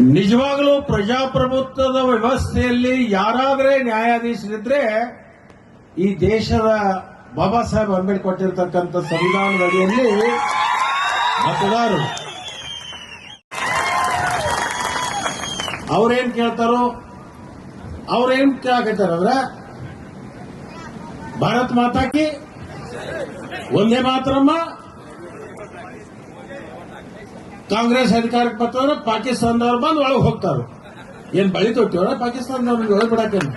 ನಿಜವಾಗಲೂ ಪ್ರಜಾಪ್ರಭುತ್ವದ ವ್ಯವಸ್ಥೆಯಲ್ಲಿ ಯಾರಾದರೆ ನ್ಯಾಯಾಧೀಶರಿದ್ರೆ ಈ ದೇಶದ ಬಾಬಾ ಸಾಹೇಬ್ ಅಂಬೇಡ್ಕರ್ ಕೊಟ್ಟಿರ್ತಕ್ಕಂಥ ಸಂವಿಧಾನದ ಅಡಿಯಲ್ಲಿ ಮತದಾರರು. ಅವ್ರೇನ್ ಕೇಳ್ತಾರೋ, ಅವ್ರೇನ್ ಕೇಳಕತ್ತಾರಂದ್ರ ಭಾರತ್ ಮಾತಾಕಿ, ಒಂದೇ ಮಾತ್ರಮ್ಮ ಕಾಂಗ್ರೆಸ್ ಅಧಿಕಾರಕ್ಕೆ ಬರ್ತಂದ್ರೆ ಪಾಕಿಸ್ತಾನದವ್ರು ಬಂದು ಒಳಗೆ ಹೋಗ್ತಾರ. ಏನ್ ಬಳಿ ತೊಟ್ಟಿವರ ಪಾಕಿಸ್ತಾನದವ್ರಿಗೆ ಒಳಗೆ ಬಿಡಾಕೇನು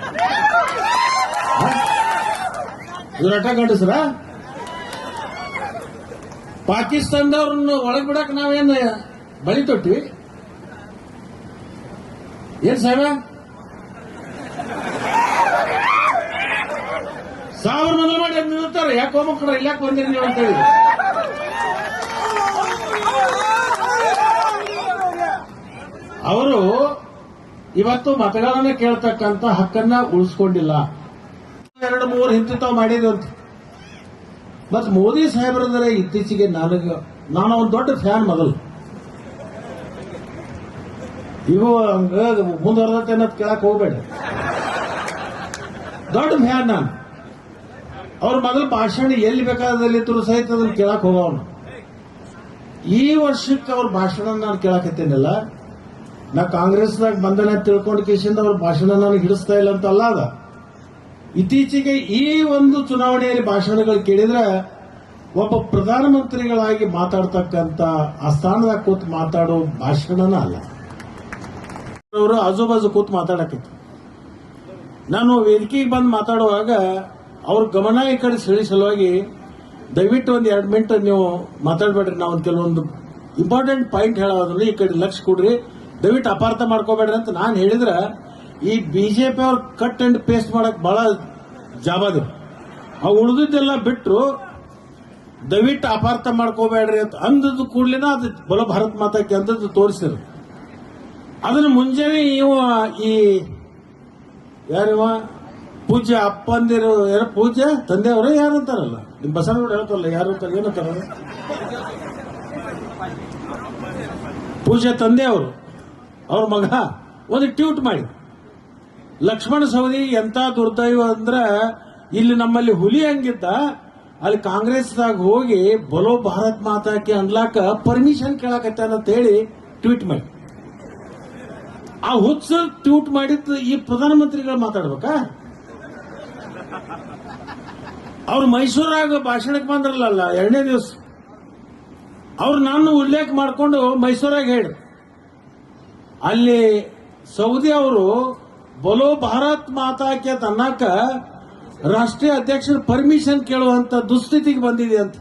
ಇವ್ರ ಪಾಕಿಸ್ತಾನದವ್ರನ್ನ ಒಳಗೆ ಬಿಡಕ್ ನಾವೇನು ಬಳಿ ತೊಟ್ಟಿವಿ ಏನ್ ಸಾಹೇಬ? ಸಾವಿರ ಮಂದಿ ಮಾಡಿ ನಿಲ್ತಾರೆ. ಯಾಕೆ ಹೋಗ್ಬೇಕ್ರ ಇಲ್ಲಾಕ್ ಬಂದಿರಿ ನೀವು ಅಂತ ಹೇಳಿ ಇವತ್ತು ಮತಗಳನ್ನ ಕೇಳ್ತಕ್ಕಂತ ಹಕ್ಕನ್ನ ಉಳಿಸ್ಕೊಂಡಿಲ್ಲ. ಎರಡು ಮೂರು ಹಿಂದೆ ಮಾಡಿದಂತೆ ಮತ್ತು ಮೋದಿ ಸಾಹೇಬ್ರಂದ್ರೆ ಇತ್ತೀಚೆಗೆ ನನಗೆ, ನಾನು ಒಂದು ದೊಡ್ಡ ಫ್ಯಾನ್ ಮೊದಲು ಇವು ಮುಂದುವರೆದತ್ತೆ ಅನ್ನೋದು ಕೇಳಕ್ ಹೋಗ್ಬೇಡ. ದೊಡ್ಡ ಫ್ಯಾನ್ ನಾನು. ಅವ್ರ ಮೊದಲು ಭಾಷಣ ಎಲ್ಲಿ ಬೇಕಾದಲ್ಲಿತ್ತು ಸಹಿತ ಅದನ್ನ ಕೇಳಕ್ ಹೋಗವನು. ಈ ವರ್ಷಕ್ಕೆ ಅವ್ರ ಭಾಷಣ ನಾನು ಕೇಳಕತ್ತೇನಿಲ್ಲ. ನಾ ಕಾಂಗ್ರೆಸ್ನಾಗ ಬಂದನೆ ತಿಳ್ಕೊಂಡು ಕೇಸಿಂದ ಅವ್ರ ಭಾಷಣ ನಾನು ಹಿಡಿಸ್ತಾ ಇಲ್ಲ ಅಂತ ಅಲ್ಲ ಅದ. ಇತ್ತೀಚೆಗೆ ಈ ಒಂದು ಚುನಾವಣೆಯಲ್ಲಿ ಭಾಷಣಗಳು ಕೇಳಿದ್ರೆ ಒಬ್ಬ ಪ್ರಧಾನಮಂತ್ರಿಗಳಾಗಿ ಮಾತಾಡ್ತಕ್ಕಂತ ಆ ಸ್ಥಾನದಾಗ ಕೂತ್ ಮಾತಾಡೋ ಭಾಷಣನ ಅಲ್ಲ. ಅವರು ಆಜುಬಾಜು ಕೂತ್ ಮಾತಾಡಕೈತಿ. ನಾನು ವೇದಿಕೆಗೆ ಬಂದು ಮಾತಾಡುವಾಗ ಅವ್ರ ಗಮನ ಈ ಕಡೆ ಸೆಳಿ ಸಲುವಾಗಿ ದಯವಿಟ್ಟು ಒಂದು ಎರಡು ಮಿನಿಟ್ ನೀವು ಮಾತಾಡಬೇಡ್ರಿ, ನಾವು ಕೆಲವೊಂದು ಇಂಪಾರ್ಟೆಂಟ್ ಪಾಯಿಂಟ್ ಹೇಳೋದ್ರಲ್ಲಿ ಈ ಕಡೆ ಲಕ್ಷ ಕೊಡ್ರಿ. ದಯವಿಟ್ಟು ಅಪಾರ್ಥ ಮಾಡ್ಕೋಬೇಡ್ರಿ ಅಂತ ನಾನು ಹೇಳಿದ್ರೆ, ಈ ಬಿಜೆಪಿ ಅವ್ರು ಕಟ್ ಅಂಡ್ ಪೇಸ್ಟ್ ಮಾಡಕ್ ಬಹಳ ಜಾಬಾದ್ರು ಅವ್ ಉಳಿದಿದ್ದೆಲ್ಲ ಬಿಟ್ಟರು ದಯವಿಟ್ಟು ಅಪಾರ್ಥ ಮಾಡ್ಕೋಬೇಡ್ರಿ ಅಂತ ಅಂದದ್ದು ಕೂಡಲಿನ ಅದು ಬಲ ಭಾರತ್ ಮಾತಾಕ್ಕೆ ಅಂದದ್ದು ತೋರಿಸಿದ್ರು. ಅದನ್ನ ಮುಂಜಾನೆ ಇವ ಈ ಯಾರಿವ? ಪೂಜೆ ಅಪ್ಪಂದಿರು ಯಾರ? ತಂದೆ ತಂದೆಯವರು ಯಾರು ಅಂತಾರಲ್ಲ? ನಿಮ್ ಬಸವನಗೌಡ ಹೇಳ್ತಾರಲ್ಲ, ಯಾರು ಅಂತಾರೆ ಏನಂತಾರ ತಂದೆ ತಂದೆಯವರು. ಅವ್ರ ಮಗ, ಒಂದು ಟ್ಯೂಟ್ ಮಾಡಿ. ಲಕ್ಷ್ಮಣ ಸವದಿ ಎಂತ ದುರ್ದೈವ ಅಂದ್ರ, ಇಲ್ಲಿ ನಮ್ಮಲ್ಲಿ ಹುಲಿ ಹಂಗಿದ್ದ, ಅಲ್ಲಿ ಕಾಂಗ್ರೆಸ್ದಾಗ ಹೋಗಿ, ಬಲೋ ಭಾರತ್ ಮಾತಾಕಿ ಅನ್ಲಾಕ ಪರ್ಮಿಷನ್ ಕೇಳಕತ್ತ ಅಂತ ಹೇಳಿ ಟ್ವೀಟ್ ಮಾಡಿ. ಆ ಹುಚ್ಚ ಟ್ವೀಟ್ ಮಾಡಿದ್ದು ಈ ಪ್ರಧಾನಮಂತ್ರಿಗಳು ಮಾತಾಡ್ಬೇಕಾ? ಅವ್ರು ಮೈಸೂರಾಗ ಭಾಷಣಕ್ಕೆ ಬಂದ್ರಲ್ಲ ಎರಡನೇ ದಿವಸ. ಅವ್ರು ನಾನು ಉಲ್ಲೇಖ ಮಾಡಿಕೊಂಡು ಮೈಸೂರಾಗ ಹೇಳಿ. ಅಲ್ಲಿ ಸೌದಿ ಅವರು ಬಲೋ ಭಾರತ್ ಮಾತಾಕೆ ಅನ್ನಕ ರಾಷ್ಟ್ರೀಯ ಅಧ್ಯಕ್ಷರ ಪರ್ಮಿಷನ್ ಕೇಳುವಂತ ದುಸ್ಥಿತಿಗೆ ಬಂದಿದೆ ಅಂತ.